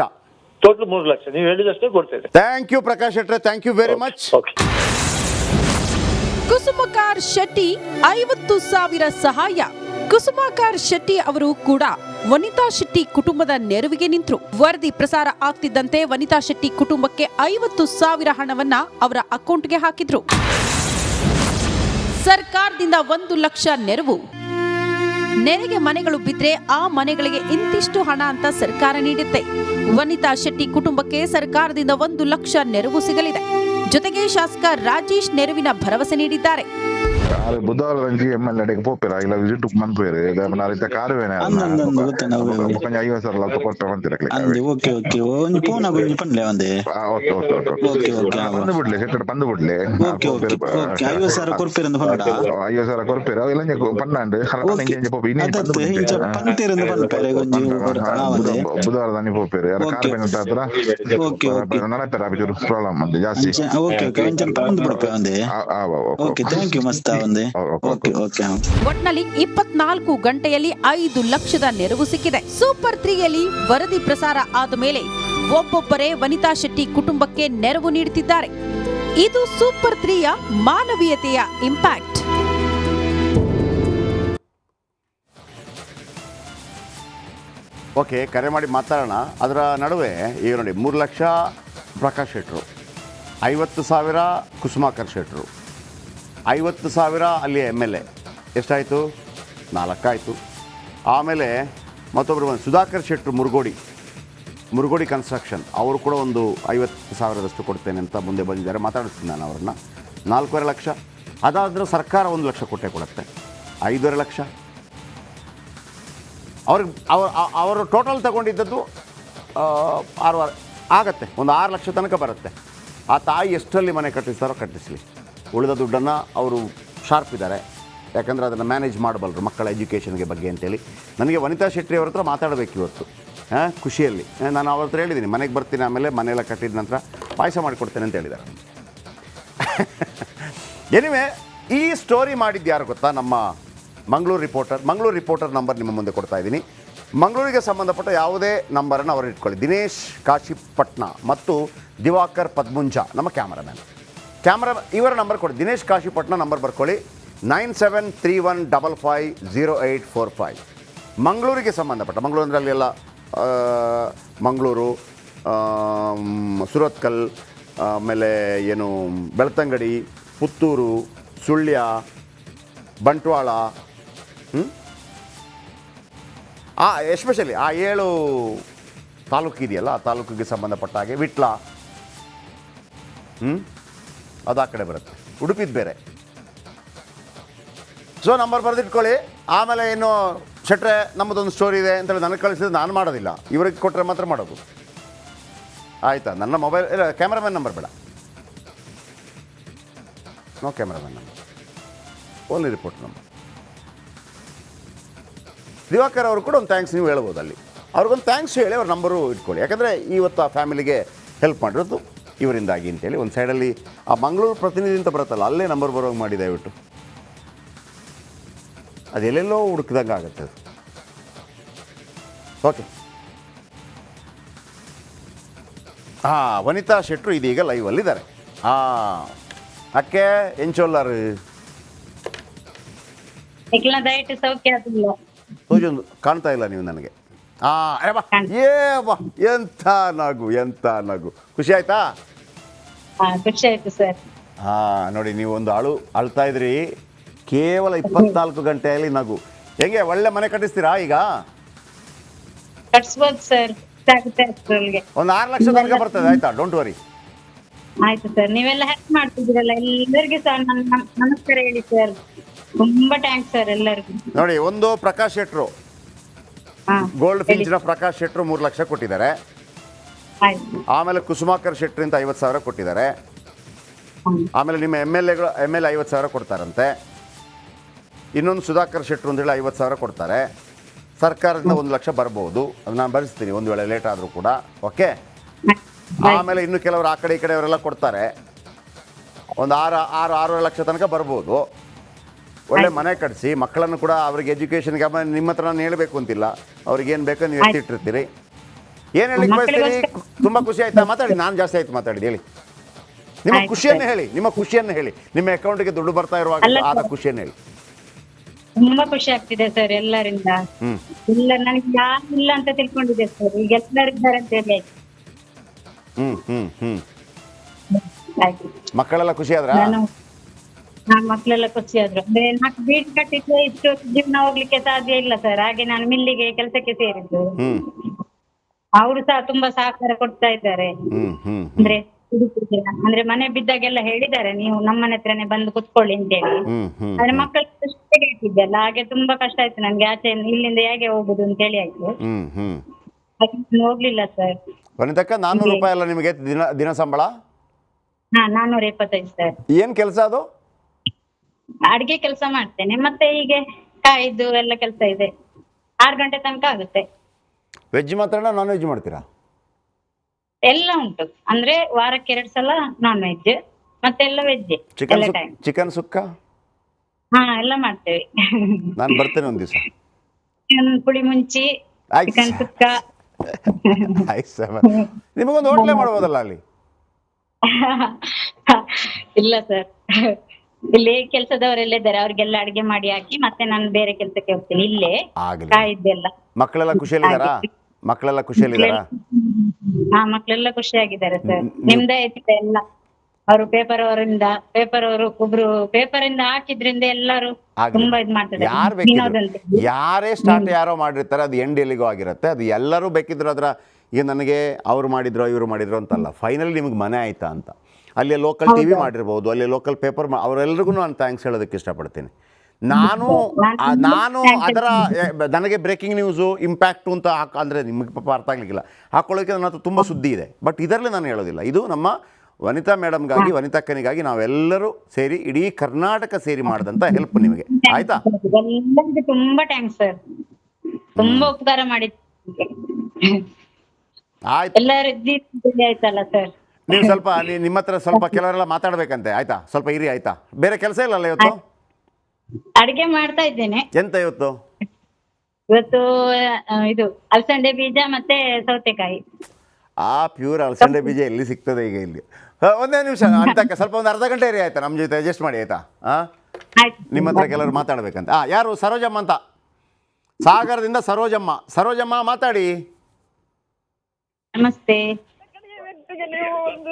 ಟೋಟಲ್ ಮೂರು ಲಕ್ಷ. ನೀವು ಹೇಳಿದಷ್ಟೇ ಕೊಡ್ತೇನೆ. Thank you Prakash ಶೆಟ್ರೆ thank you very much Kusumakar Shetty ಐವತ್ತು ಸಾವಿರ ಸಹಾಯ. ಕುಸುಮಾಕಾರ್ ಶೆಟ್ಟಿ ಅವರು ಕೂಡ ವನಿತಾ ಶೆಟ್ಟಿ ಕುಟುಂಬದ ನೆರವಿಗೆ ನಿಂತರು. ವರದಿ ಪ್ರಸಾರ ಆಗ್ತಿದ್ದಂತೆ ವನಿತಾ ಶೆಟ್ಟಿ ಕುಟುಂಬಕ್ಕೆ ಐವತ್ತು ಸಾವಿರ ಹಣವನ್ನ ಅವರ ಅಕೌಂಟ್ಗೆ ಹಾಕಿದ್ರು. ಸರ್ಕಾರದಿಂದ ಒಂದು ಲಕ್ಷ ನೆರವು. ನೆರೆಗೆ ಮನೆಗಳು ಬಿದ್ರೆ ಆ ಮನೆಗಳಿಗೆ ಇಂತಿಷ್ಟು ಹಣ ಅಂತ ಸರ್ಕಾರ ನೀಡುತ್ತೆ. ವನಿತಾ ಶೆಟ್ಟಿ ಕುಟುಂಬಕ್ಕೆ ಸರ್ಕಾರದಿಂದ ಒಂದು ಲಕ್ಷ ನೆರವು ಸಿಗಲಿದೆ. ಜೊತೆಗೆ ಶಾಸಕ ರಾಜೇಶ್ ನೆರವಿನ ಭರವಸೆ ನೀಡಿದ್ದಾರೆ. ಅದು ಬುಧವಾರ ರಂಜಿ ಎಂ ಎಲ್ ಎಡೆಗೆ ಪೋಪಿರ ಇಲ್ಲ ವಿಸಿಟ್ ಮನ್ಪೇರು ನಾರಿತ ಕಾರುವೇನೆ ಅಂದ್ ಅಂದ್ ಅಂದ್ ಗೊತ್ತಾನ ಅವು ಅವು. ಕೊಂಚ ಐವತ್ತು ಸಾವಿರ ಲಕ್ಷ ಕೊಟ್ಟು ಬಂತಿರಕ್ಲೆ ಅಂದೆ ಓಕೆ ಓಕೆ ಒಂಜಿ ಫೋನ್ ಆಗೊಂಜಿ ಪನ್ಲೆ ಒಂದೆ okay okay okay okay, okay, ಆವ. ಬಂದು ಬಿಡ್ಲಿ ಸೆಟ್ ಬಂದು ಬಿಡ್ಲಿ ಓಕೆ ಓಕೆ ಓಕೆ ಐವತ್ತು ಸಾವಿರ ಕೊರ್ಪೇರಂದು ಪಂಡ ಐವತ್ತು ಸಾವಿರ ಕೊರ್ಪೇರು ಇಲ್ಲ ಪನ್ನಂಡು ಓಕೆ ಅದತ್ತು ಇಂಚ ಪಂತೇರಂದು ಪನ್ಪೇರೆ ಒಂಜಿ ಆವಂದೆ ಬುಧವಾರ ದಾನಿ ಪೋಪೇರು ಯಾರು ಓಕೆ. ಕಾರ್ ಬೇನೆ ಹತ್ರ ಓಕೆ, ಓಕೆ. ನನಪೇರ ಅಭಿಚೂರು ಪ್ರಾಬ್ಲಮ್ ಅಂತೆ ಜಾಸ್ತಿ ಅಂಚ ಓಕೆ ಓಕೆ ಒಂಚ ಪಂದು ಬಿಡಪೆ ಒಂದೆ ಆ- ಆ, ಓಕೆ ಓಕೆ ಥ್ಯಾಂಕ್ ಯು ಮಸ್ತ್ ಒಂದೆ? ಓಕೆ, ಓಕೆ ಒಟ್ನಲ್ಲಿ ಇಪ್ಪತ್ನಾಲ್ಕು ಗಂಟೆಯಲ್ಲಿ ಐದು ಲಕ್ಷದ ನೆರವು ಸಿಕ್ಕಿದೆ. ಸೂಪರ್ ತ್ರೀಯಲ್ಲಿ ವರದಿ ಪ್ರಸಾರ ಆದ ಮೇಲೆ ಒಬ್ಬೊಬ್ಬರೇ ವನಿತಾ ಶೆಟ್ಟಿ ಕುಟುಂಬಕ್ಕೆ ನೆರವು ನೀಡುತ್ತಿದ್ದಾರೆ. ಇದು ಸೂಪರ್ ತ್ರೀಯ ಮಾನವೀಯತೆಯ ಇಂಪ್ಯಾಕ್ಟ್. ಓಕೆ ಕರೆ ಮಾಡಿ ಮಾತಾಡೋಣ. ಅದರ ನಡುವೆ ಈಗ ನೋಡಿ ಮೂರು ಲಕ್ಷ ಪ್ರಕಾಶ್ ಶೆಟ್ರು ಐವತ್ತು ಸಾವಿರ ಕುಸುಮಾಕರ್ ಶೆಟ್ರು. ಐವತ್ತು ಸಾವಿರ ಅಲ್ಲಿ ಎಂ ಎಲ್ ಎ. ಎಷ್ಟಾಯಿತು? ನಾಲ್ಕಾಯಿತು. ಆಮೇಲೆ ಮತ್ತೊಬ್ಬರು ಬಂದು ಸುಧಾಕರ್ ಶೆಟ್ಟರು ಮುರುಗೋಡಿ. ಮುರುಗೋಡಿ ಕನ್ಸ್ಟ್ರಕ್ಷನ್. ಅವರು ಕೂಡ ಒಂದು ಐವತ್ತು ಸಾವಿರದಷ್ಟು ಕೊಡ್ತೇನೆ ಅಂತ ಮುಂದೆ ಬಂದಿದ್ದಾರೆ. ಮಾತಾಡಿಸ್ತೀನಿ ನಾನು ಅವ್ರನ್ನ. ನಾಲ್ಕೂವರೆ ಲಕ್ಷ. ಅದಾದರೂ ಸರ್ಕಾರ ಒಂದು ಲಕ್ಷ ಕೊಟ್ಟೆ ಕೊಡುತ್ತೆ. ಐದೂವರೆ ಲಕ್ಷ. ಅವ್ರಿಗೆ ಅವರು ಅವರು ಟೋಟಲ್ ತಗೊಂಡಿದ್ದದ್ದು ಆರು ಆಗತ್ತೆ. ಒಂದು ಆರು ಲಕ್ಷ ತನಕ ಬರುತ್ತೆ. ಆ ತಾಯಿ ಎಷ್ಟರಲ್ಲಿ ಮನೆ ಕಟ್ಟಿಸ್ತಾರೋ ಕಟ್ಟಿಸಲಿ. ಉಳಿದ ದುಡ್ಡನ್ನು ಅವರು ಶಾರ್ಪ್ ಇದ್ದಾರೆ. ಯಾಕಂದರೆ ಅದನ್ನು ಮ್ಯಾನೇಜ್ ಮಾಡಬಲ್ಲರು ಮಕ್ಕಳ ಎಜುಕೇಷನ್ಗೆ ಬಗ್ಗೆ ಅಂತೇಳಿ. ನನಗೆ ವನಿತಾ ಶೆಟ್ಟಿ ಅವ್ರ ಹತ್ರ ಮಾತಾಡಬೇಕು ಇವತ್ತು. ಹಾಂ, ಖುಷಿಯಲ್ಲಿ. ನಾನು ಅವ್ರ ಹತ್ರ ಹೇಳಿದ್ದೀನಿ ಮನೆಗೆ ಬರ್ತೀನಿ ಆಮೇಲೆ ಮನೆಯೆಲ್ಲ ಕಟ್ಟಿದ ನಂತರ ಪಾಯಸ ಮಾಡಿಕೊಡ್ತೇನೆ ಅಂತ ಹೇಳಿದ್ದಾರೆ. (laughs) ಎನಿವೆ ಈ ಸ್ಟೋರಿ ಮಾಡಿದ್ದು ಯಾರು ಗೊತ್ತಾ? ನಮ್ಮ Mangaluru reporter Mangaluru reporter number ನಿಮ್ಮ ಮುಂದೆ ಕೊಡ್ತಾ ಇದ್ದೀನಿ. ಮಂಗಳೂರಿಗೆ ಸಂಬಂಧಪಟ್ಟ ಯಾವುದೇ ನಂಬರನ್ನು ಅವರು ಇಟ್ಕೊಳ್ಳಿ. ದಿನೇಶ್ ಕಾಶಿಪಟ್ನ ಮತ್ತು ದಿವಾಕರ್ ಪದ್ಮುಂಜ, ನಮ್ಮ ಕ್ಯಾಮರಾಮ್ಯಾನ್ ಕ್ಯಾಮ್ರಾ, ಇವರ ನಂಬರ್ ಕೊಡಿ. ದಿನೇಶ್ ಕಾಶಿಪಟ್ನ ನಂಬರ್ ಬರ್ಕೊಳ್ಳಿ. Nine seven three one double five zero eight four five. ಮಂಗಳೂರಿಗೆ ಸಂಬಂಧಪಟ್ಟ, ಮಂಗಳೂರು ಅಂದರೆ ಮಂಗಳೂರು ಸುರತ್ಕಲ್, ಆಮೇಲೆ ಏನು, ಬೆಳ್ತಂಗಡಿ, ಪುತ್ತೂರು, ಸುಳ್ಯ, ಬಂಟ್ವಾಳ? ಆ ಎಸ್ಪೆಷಲಿ ಆ ಏಳು ತಾಲೂಕು ಇದೆಯಲ್ಲ ಆ ತಾಲೂಕಿಗೆ ಸಂಬಂಧಪಟ್ಟ ಹಾಗೆ, ವಿಟ್ಲ. ಹ್ಞೂ ಅದು ಆ ಕಡೆ ಬರುತ್ತೆ. ಉಡುಪಿದು ಬೇರೆ. ಸೊ ನಂಬರ್ ಬರೆದಿಟ್ಕೊಳ್ಳಿ. ಆಮೇಲೆ ಏನು ಶೆಟ್ರೆ, ನಮ್ಮದೊಂದು ಸ್ಟೋರಿ ಇದೆ ಅಂತೇಳಿ ನನಗೆ ಕಳಿಸಿದ್ರೆ ನಾನು ಮಾಡೋದಿಲ್ಲ. ಇವ್ರಿಗೆ ಕೊಟ್ಟರೆ ಮಾತ್ರ ಮಾಡೋದು. ಆಯಿತಾ? ನನ್ನ ಮೊಬೈಲ್ ಇಲ್ಲ ಕ್ಯಾಮ್ರಾಮನ್ ನಂಬರ್ ಬೇಡ. No cameraman number only report number Diwakar ಅವರು ಕೂಡ ಒಂದು ಥ್ಯಾಂಕ್ಸ್ ನೀವು ಹೇಳ್ಬೋದು ಅಲ್ಲಿ. ಅವ್ರಿಗೊಂದು ಥ್ಯಾಂಕ್ಸ್ ಹೇಳಿ ಅವ್ರ ನಂಬರು ಇಟ್ಕೊಳ್ಳಿ. ಯಾಕಂದರೆ ಇವತ್ತು ಆ ಫ್ಯಾಮಿಲಿಗೆ ಹೆಲ್ಪ್ ಮಾಡಿರೋದು ಇವರಿಂದಾಗಿ ಅಂತೇಳಿ ಒಂದು ಸೈಡಲ್ಲಿ ಆ ಮಂಗಳೂರು ಪ್ರತಿನಿಧಿ ಅಂತ ಬರುತ್ತಲ್ಲ ಅಲ್ಲೇ ನಂಬರ್ ಬರೋಂಗೆ ಮಾಡಿ ದಯವಿಟ್ಟು. ಅದೆಲ್ಲೆಲ್ಲೋ ಹುಡುಕ್ದಂಗೆ ಆಗುತ್ತೆ ಅದು. ಓಕೆ ಹಾಂ ವನಿತಾ ಶೆಟ್ರು ಇದೀಗ ಲೈವಲ್ಲಿದ್ದಾರೆ ಹಾಂ ಅಕ್ಕೆ ಎಂಚೋಲ್ಲಾರ ಸೌಖ್ಯ ಕಾಣ್ತಾ ಇಲ್ಲ ನೀವು ನನಗೆ. ಹಾಂ ಏ ಬಾ. ಏ ಬಾ. ಎಂಥ ನಗು ಎಂಥ ನಗು. ಖುಷಿ ಆಯ್ತಾ? ಹಾ ಖುಷಿ ಆಯ್ತು ಸರ್. ಹಾಂ ನೋಡಿ ನೀವು ಒಂದು ಅಳು ಅಳ್ತಾ ಇದ್ರಿ. ಕೇವಲ ಇಪ್ಪತ್ನಾಲ್ಕು ಗಂಟೆಯಲ್ಲಿ ನಗು. ಹೆಂಗೆ ಒಳ್ಳೆ ಮನೆ ಕಟ್ಟಿಸ್ತೀರಾ ಈಗ? ಕಟ್ಸ್ಬೋದು ಸರ್. ಒಂದು ಆರು ಲಕ್ಷ ತನಕ ಬರ್ತದೆ ಆಯ್ತಾ? ಡೋಂಟ್ ವರಿ ಆಯ್ತು ಸರ್. ನೀವೆಲ್ಲ ಹೆಲ್ಪ್ ಮಾಡ್ತಿದ್ದೀರಲ್ಲ ಎಲ್ಲರಿಗೂ ಸಹ ನಮಸ್ಕಾರ ಹೇಳಿ ಸರ್. ತುಂಬಾ ಟ್ಯಾಂಕ್ಸ್ ಸರ್ ಎಲ್ಲರಿಗೂ. ನೋಡಿ ಒಂದು ಪ್ರಕಾಶ್ ಶೆಟ್ರು. ಗೋಲ್ಡ್ ಫಿಂಚ್ನ ಪ್ರಕಾಶ್ ಶೆಟ್ರು ಮೂರು ಲಕ್ಷ ಕೊಟ್ಟಿದ್ದಾರೆ. ಆಮೇಲೆ ಕುಸುಮಾಕರ್ ಶೆಟ್ರಿಂದ ಐವತ್ತು ಸಾವಿರ ಕೊಟ್ಟಿದ್ದಾರೆ. ಆಮೇಲೆ ನಿಮ್ಮ ಎಂ ಎಲ್ ಎಗಳು ಎಂ ಎಲ್ ಐವತ್ತು ಸಾವಿರ ಕೊಡ್ತಾರಂತೆ. ಇನ್ನೊಂದು ಸುಧಾಕರ್ ಶೆಟ್ರು ಅಂತೇಳಿ ಐವತ್ತು ಸಾವಿರ ಕೊಡ್ತಾರೆ. ಸರ್ಕಾರದಿಂದ ಒಂದು ಲಕ್ಷ ಬರ್ಬೋದು. ಅದು ನಾನು ಭರಿಸ್ತೀನಿ ಒಂದು ವೇಳೆ ಲೇಟ್ ಆದರೂ ಕೂಡ. ಓಕೆ ಆಮೇಲೆ ಇನ್ನು ಕೆಲವರು ಆ ಕಡೆ ಈ ಕಡೆ ಅವರೆಲ್ಲ ಕೊಡ್ತಾರೆ. ಒಂದು ಆರು ಆರು ಆರೂವರೆ ಲಕ್ಷ ತನಕ ಬರ್ಬೋದು. ಒಳ್ಳೆ ಮನೆ ಕಟ್ಸಿ ಮಕ್ಕಳನ್ನು ಕೂಡ ಅವ್ರಿಗೆ ಎಜುಕೇಷನ್ಗೆ ಗಮನ ನಿಮ್ಮ ಹತ್ರ ನಾನು ಹೇಳಬೇಕು ಅಂತಿಲ್ಲ. ಅವ್ರಿಗೆ ಏನು ಬೇಕೋ ನೀವು ಎತ್ತಿಟ್ಟಿರ್ತೀರಿ ಏನು ಹೇಳಿ ಬಯಸ್ತೀರಿ ತುಂಬ ಖುಷಿ ಆಯ್ತಾ? ಮಾತಾಡಿ ನಾನು ಜಾಸ್ತಿ ಆಯ್ತು ಮಾತಾಡಿ ಹೇಳಿ. ನಿಮ್ಮ ಖುಷಿಯನ್ನು ಹೇಳಿ ನಿಮ್ಮ ಖುಷಿಯನ್ನು ಹೇಳಿ. ನಿಮ್ಮ ಅಕೌಂಟ್ಗೆ ದುಡ್ಡು ಬರ್ತಾ ಇರುವಾಗ ಆದ. ಖುಷಿಯನ್ನು ಹೇಳಿ. ತುಂಬಾ ಖುಷಿ ಆಗ್ತಿದೆ ಸರ್ ಎಲ್ಲರಿಂದ. ಇಲ್ಲ ನನಗೆ ಯಾರು ಇಲ್ಲ ಅಂತ ತಿಳ್ಕೊಂಡಿದ್ದೆ ಸರ್. ಈಗ ಎಲ್ಲರಿದ್ದಾರೆ ಅಂತ ಹೇಳಿ. ಹ್ಮ್ ಹ್ಮ್ ಹ್ಮ್. ಮಕ್ಕಳೆಲ್ಲ ಖುಷಿ ಆದ್ರಾ? ನಾನು ಮಕ್ಳೆಲ್ಲ ಮಕ್ಕಳೆಲ್ಲ ಖುಷಿ ಆದ್ರು. ಅಂದ್ರೆ ನಾಲ್ಕು ಬೀಟ್ ಕಟ್ಟಿದ್ರೆ ಇಷ್ಟು ಜೀವನ ಹೋಗ್ಲಿಕ್ಕೆ ಸಾಧ್ಯ ಇಲ್ಲ ಸರ್ ಹಾಗೆ ನಾನು ಮಿಲ್ಲಿಗೆ ಕೆಲಸಕ್ಕೆ ಸೇರಿದ್ದು. ಹ್ಮ್. ಅವರು ಸಹ ತುಂಬಾ ಸಹಕಾರ ಕೊಡ್ತಾ ಇದ್ದಾರೆ. ಹ್ಮ್ ಹ್ಮ್ ಹ್ಮ್. ಅಂದ್ರೆ ಅಂದ್ರೆ ಮನೆ ಬಿದ್ದಾಗೆಲ್ಲ ಹೇಳಿದ್ದಾರೆ ನೀವು ನಮ್ಮನೆ ಹತ್ರನೇ ಬಂದು ಕುತ್ಕೊಳ್ಳಿ ಅಂತೇಳಿ. ಹ್ಮ್ ಹ್ಮ್ ಆದ್ರೆ ಮಕ್ಕಳು ಇಟ್ಟಿದ್ದಲ್ಲ ಹಾಗೆ ತುಂಬಾ ಕಷ್ಟ ಆಯ್ತು ನನ್ಗೆ. ಆಚೆ ಇಲ್ಲಿಂದ ಹೇಗೆ ಹೋಗುದು ಅಂತ ಹೇಳಿ ಆಯ್ತು. ಹ್ಮ್ ಹ್ಮ್. ಹಾಗೆ ನಾನು ಹೋಗ್ಲಿಲ್ಲ ಸರ್ ವನಿತಕ್ಕ ನಾನ್ನೂರು ರೂಪಾಯಿ ಅಲ್ಲ ನಿಮಗೆ ದಿನ ದಿನ ಸಂಬಳ? ಹಾ ನಾನೂರ ಇಪ್ಪತ್ತೈದು ಸರ್ ಏನು ಕೆಲಸ ಅದು? ಅಡ್ಗೆ ಕೆಲಸ ಮಾಡ್ತೇನೆ ಮತ್ತೆ ಹೀಗೆ ಕಾಯ್ದು ಎಲ್ಲ ಕೆಲಸ ಇದೆ. ಆರು ಗಂಟೆ ತನಕ ಆಗುತ್ತೆ. ವೆಜ್ ಮಾತ್ರ ನಾನ್ ವೆಜ್ ಮಾಡ್ತೀರಾ? ಎಲ್ಲ ಉಂಟು. ಅಂದ್ರೆ ವಾರಕ್ಕೆ ಎರಡು ಸಲ ನಾನ್ ವೆಜ್ ಮತ್ತೆ ಎಲ್ಲ ವೆಜ್ ಚಿಕನ್ ಎಲ್ಲ ಟೈಮ್ ಚಿಕನ್ ಸುಕ್ಕ? ಹಾ ಎಲ್ಲ ಮಾಡ್ತೇವೆ. ನಾನು ಬರ್ತೇನೆ ಒಂದು ದಿವಸ. ಚಿಕನ್ ಪುಡಿ ಮುಂಚಿ ಆಯ್ತು. ಚಿಕನ್ ಸುಕ್ಕ. ಆಯ್ತು ನಿಮಗೊಂದು ಹೋಟ್ಲೇ ಮಾಡ್ಬೋದಲ್ಲ ಅಲ್ಲಿ? ಇಲ್ಲ ಸರ್. ಇಲ್ಲಿ ಕೆಲಸದವರೆಲ್ಲ ಇದ್ದಾರೆ ಅವ್ರಿಗೆಲ್ಲ ಅಡಿಗೆ ಮಾಡಿ ಹಾಕಿ ಮತ್ತೆ ನಾನು ಬೇರೆ ಕೆಲಸಕ್ಕೆ ಹೋಗ್ತೀನಿ ಇಲ್ಲೇ ಆಗಲಿ. ಕಾಯಿದ್ದೆಲ್ಲ ಮಕ್ಕಳೆಲ್ಲ ಖುಷಿಯಲ್ಲಿದ್ದಾರಾ? ಮಕ್ಕಳೆಲ್ಲ ಖುಷಿಯಲ್ಲಿದ್ದಾರಾ? ಹಾ ಮಕ್ಕಳೆಲ್ಲ ಖುಷಿಯಾಗಿದ್ದಾರೆ ಸರ್. ನಿಮ್ದೇ ಐತಿದೆ ಎಲ್ಲ? ಅವರು ಪೇಪರ್ ಅವರಿಂದ ಪೇಪರ್ ಅವರು ಒಬ್ರು ಪೇಪರ್ ಇಂದ ಹಾಕಿದ್ರಿಂದ ಎಲ್ಲರೂ ಆಗ್ಲಿ. ತುಂಬಾ ಇದ್ ಮಾಡ್ತಾರೆ ಯಾರು ವಿನೋದ್ ಅಂತ ಯಾರೇ ಸ್ಟಾರ್ಟ್ ಯಾರೋ ಮಾಡಿರ್ತಾರೆ ಅದು ಎಂಡ್ ಎಲ್ಲಿಗೋ ಆಗಿರುತ್ತೆ. ಅದು ಎಲ್ಲರೂ ಬೇಕಿದ್ರು ಅದರ ಈಗ ನನಗೆ ಅವ್ರು ಮಾಡಿದ್ರು ಇವರು ಮಾಡಿದ್ರು ಅಂತಲ್ಲ ಫೈನಲಿ ನಿಮಗೆ ಮನೆ ಆಯ್ತಾ ಅಂತ. ಅಲ್ಲಿ ಲೋಕಲ್ ಟಿ ವಿ ಮಾಡಿರ್ಬೋದು ಅಲ್ಲಿ ಲೋಕಲ್ ಪೇಪರ್ ಅವರೆಲ್ಲರಿಗೂ ನಾನು ಥ್ಯಾಂಕ್ಸ್ ಹೇಳೋದಕ್ಕೆ ಇಷ್ಟಪಡ್ತೀನಿ. ನಾನು ನಾನು ಅದರ ನನಗೆ ಬ್ರೇಕಿಂಗ್ ನ್ಯೂಸು ಇಂಪ್ಯಾಕ್ಟು ಅಂತ ಹಾಕ ಅಂದರೆ ನಿಮಗೆ ಪಾಪ ಅರ್ಥ ಆಗಲಿಕ್ಕಿಲ್ಲ. ಹಾಕೊಳ್ಳೋಕೆ ನನ್ನ ಹತ್ರ ತುಂಬ ಸುದ್ದಿ ಇದೆ. ಬಟ್ ಇದರಲ್ಲಿ ನಾನು ಹೇಳೋದಿಲ್ಲ. ಇದು ನಮ್ಮ ವನಿತಾ ಮೇಡಮ್ಗಾಗಿ ವನಿತಾ ಅಕ್ಕನಿಗಾಗಿ ನಾವೆಲ್ಲರೂ ಸೇರಿ ಇಡೀ ಕರ್ನಾಟಕ ಸೇರಿ ಮಾಡಿದಂಥ ಹೆಲ್ಪ್ ನಿಮಗೆ. ಆಯ್ತಾ? ತುಂಬ ತುಂಬಾ ಥ್ಯಾಂಕ್ಸ್ ಸರ್ ತುಂಬಾ ಉಪಕಾರ ಮಾಡಿದ್ ಆಯ್ತು. ಆಯ್ತಲ್ಲ ಸರ್ ನೀವು ಸ್ವಲ್ಪ ನಿಮ್ಮ ಹತ್ರ ಸ್ವಲ್ಪ ಕೆಲವರೆಲ್ಲ ಮಾತಾಡ್ಬೇಕಂತೆ ಆಯ್ತಾ? ಸ್ವಲ್ಪ ಇರಿ ಆಯ್ತಾ? ಬೇರೆ ಕೆಲಸ ಇಲ್ಲಲ್ಲ ಇವತ್ತು? ಅಡಿಗೆ ಮಾಡ್ತಾ ಇದ್ದೇನೆ. ಎಂತ ಇವತ್ತು? ಇವತ್ತು ಇದು ಅಲಸಂಡೆ ಬೀಜ ಮತ್ತೆ ಸೌತೆಕಾಯಿ. ಆ ಪ್ಯೂರ್ ಅಲ್ಸಂಡೆ ಬೀಜ ಎಲ್ಲಿ ಸಿಗ್ತದೆ ಈಗ ಇಲ್ಲಿ? ಒಂದೇ ನಿಮಿಷ ಅಂತಕ್ಕೆ ಸ್ವಲ್ಪ ಒಂದು ಅರ್ಧ ಗಂಟೆ ಇರಿ ಆಯ್ತಾ? ನಮ್ಮ ಜೊತೆ ಅಡ್ಜಸ್ಟ್ ಮಾಡಿ ಆಯ್ತಾ? ನಿಮ್ಮ ಹತ್ರ ಕೆಲವರು ಮಾತಾಡ್ಬೇಕಂತ. ಯಾರು? ಸರೋಜಮ್ಮ ಅಂತ? ಸಾಗರದಿಂದ ಸರೋಜಮ್ಮ. ಸರೋಜಮ್ಮ ಮಾತಾಡಿ. ನಮಸ್ತೆ. ವ್ಯಕ್ತಿಗೆ ನೀವು ಒಂದು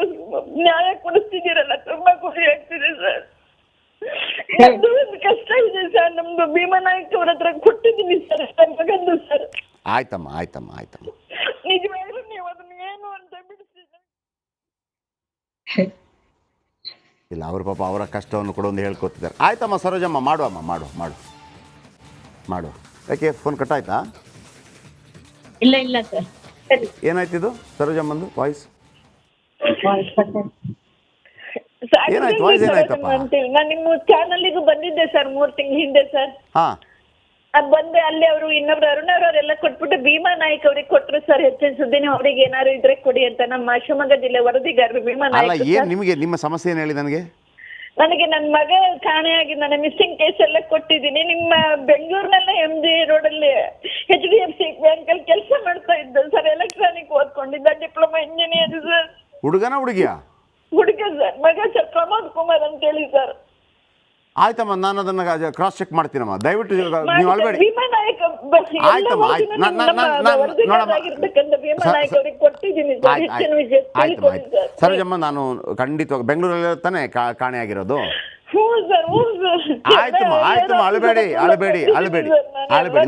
ನ್ಯಾಯ ಕೊಡಿಸ್ತಿದ್ದೀರಲ್ಲ ತುಂಬಾ ಖುಷಿ ಆಗ್ತಿದೆ ಸರ್. ಒಂದು ಕಷ್ಟ ಇದೆ ಸರ್ ನಮ್ದು ಭೀಮನಾಯಕ್ ಅವ್ರ ಹತ್ರ ಕೊಟ್ಟಿದ್ದೀನಿ ಸರ್ ನನ್ನ ಮಗಂದು ಸರ್. ಆಯ್ತಮ್ಮ ಆಯ್ತಮ್ಮ ಆಯ್ತಮ್ಮ. ನಿಜವಾಗ್ಲೂ ನೀವು ಅದನ್ನ ಏನು ಅಂತ ಬಿಡಿಸಿದ್ರೆ ಇಲ್ಲ ಅವ್ರ ಪಾಪ ಅವರ ಕಷ್ಟವನ್ನು ಕೂಡ ಒಂದು ಹೇಳ್ಕೊತಿದ್ದಾರೆ ಆಯ್ತಮ್ಮ ಸರೋಜಮ್ಮ ಮಾಡುವಮ್ಮ ಮಾಡು ಮಾಡು. ಮಾಡು. ಯಾಕೆ ಫೋನ್ ಕಟ್ಟಾಯ್ತಾ ಇಲ್ಲ ಇಲ್ಲ ಸರ್. ಸರಿ ಏನಾಯ್ತಿದು ಸರೋಜಮ್ಮಂದು ವಾಯ್ಸ್ ಏನಾಯ್ತು? ಏನಾಯ್ತಪ್ಪ? ನಾನು ನಿಮ್ಮ ಚಾನಲ್ಗೂ ಬಂದಿದ್ದೆ ಸರ್ ಮೂರ್ ತಿಂಗಳ ಹಿಂದೆ ಸರ್ ಹಾ. ಅದ್ ಬಂದೆ ಅಲ್ಲಿ ಅವರು ಇನ್ನೊಬ್ರು ಅರುಣ್ ಅವರೆಲ್ಲ ಕೊಟ್ಬಿಟ್ಟು ಭೀಮಾ ನಾಯ್ಕ್ ಅವ್ರಿಗೆ ಕೊಟ್ರು ಸರ್ ಹೆಚ್ಚಿನ ಸುದ್ದಿನ ಅವ್ರಿಗೆ ಏನಾದ್ರು ಇದ್ರೆ ಕೊಡಿ ಅಂತ. ನಮ್ಮ ಶಿವಮೊಗ್ಗ ಜಿಲ್ಲೆ ವರದಿಗಾರರು ಭೀಮಾ ಅಲ್ಲ ನಾಯ್ಕ್ ಏನು. ನಿಮಗೆ ನಿಮ್ಮ ಸಮಸ್ಯೆ ಏನು ಹೇಳಿ ನನಗೆ? ನನಗೆ ನನ್ನ ಮಗ ಕಾಣೆಯಾಗಿ ನನ್ನ ಮಿಸ್ಸಿಂಗ್ ಕೇಸ್ ಎಲ್ಲ ಕೊಟ್ಟಿದ್ದೀನಿ. ನಿಮ್ಮ ಬೆಂಗಳೂರಿನಲ್ಲ ಎಂ ಜಿ ರೋಡಲ್ಲಿ H D F C bank ಅಲ್ಲಿ ಕೆಲಸ ಮಾಡ್ತಾ ಇದ್ದ. ಸರ್ ಎಲೆಕ್ಟ್ರಾನಿಕ್ ಓದ್ಕೊಂಡಿದ್ದ ಡಿಪ್ಲೊಮಾ ಇಂಜಿನಿಯರ್ ಸರ್ ಹುಡುಗನ ಹುಡುಗಿಯ? ಹುಡುಗ ಸರ್ ಮಗ ಸರ್ ಪ್ರಮೋದ್ ಕುಮಾರ್ ಅಂತ ಹೇಳಿ ಸರ್ ಆಯ್ತಮ್ಮ ನಾನು ಅದನ್ನ ಕ್ರಾಸ್ ಚೆಕ್ ಮಾಡ್ತೀನಮ್ಮ ದಯವಿಟ್ಟು ನೀವು ಅಳಬೇಡಿ ಆಯ್ತಮ್ಮ, ಆಯ್ತು. ಆಯ್ತು ಆಯ್ತಮ್ಮ ಸರೋಜಮ್ಮ ನಾನು ಖಂಡಿತವಾಗಿ ಬೆಂಗಳೂರಲ್ಲಿ ತಾನೆ ಕಾ- ಕಾಣೆಯಾಗಿರೋದು? ಹ್ಞೂ ಸರ್ ಹ್ಞೂ ಸರ್. ಆಯ್ತಮ್ಮ ಆಯ್ತಮ್ಮ ಅಳಬೇಡಿ ಅಳಬೇಡಿ ಅಳಬೇಡಿ ಅಳಬೇಡಿ.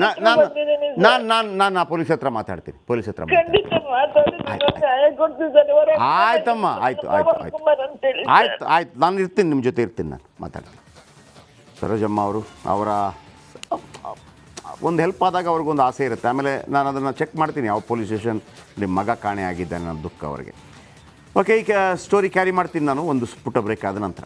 ನಾನು ನಾನು ನಾನು ಆ ಪೊಲೀಸ್ ಹತ್ರ ಮಾತಾಡ್ತೀನಿ ಪೊಲೀಸ್ ಹತ್ರ ಆಯ್ತಮ್ಮ ಆಯ್ತು ಆಯ್ತು ಆಯ್ತು. ಆಯ್ತು ಆಯ್ತು. ನಾನು ಇರ್ತೀನಿ ನಿಮ್ಮ ಜೊತೆ ಇರ್ತೀನಿ ನಾನು ಮಾತಾಡ್ತೀನಿ ಸರೋಜಮ್ಮ ಅವರು, ಅವರ, ಒಂದು ಹೆಲ್ಪ್ ಆದಾಗ ಅವ್ರಿಗೊಂದು ಆಸೆ ಇರುತ್ತೆ. ಆಮೇಲೆ ನಾನು ಅದನ್ನು ಚೆಕ್ ಮಾಡ್ತೀನಿ, ಯಾವ ಪೊಲೀಸ್ ಸ್ಟೇಷನ್ ನಿಮ್ಮ ಮಗ ಕಾಣೆ ಆಗಿದ್ದಾನೆ ನನ್ನ ದುಃಖ ಅವರಿಗೆ. ಓಕೆ ಈಗ ಸ್ಟೋರಿ ಕ್ಯಾರಿ ಮಾಡ್ತೀನಿ ನಾನು, ಒಂದು ಪುಟ್ಟ ಬ್ರೇಕ್ ಆದ ನಂತರ.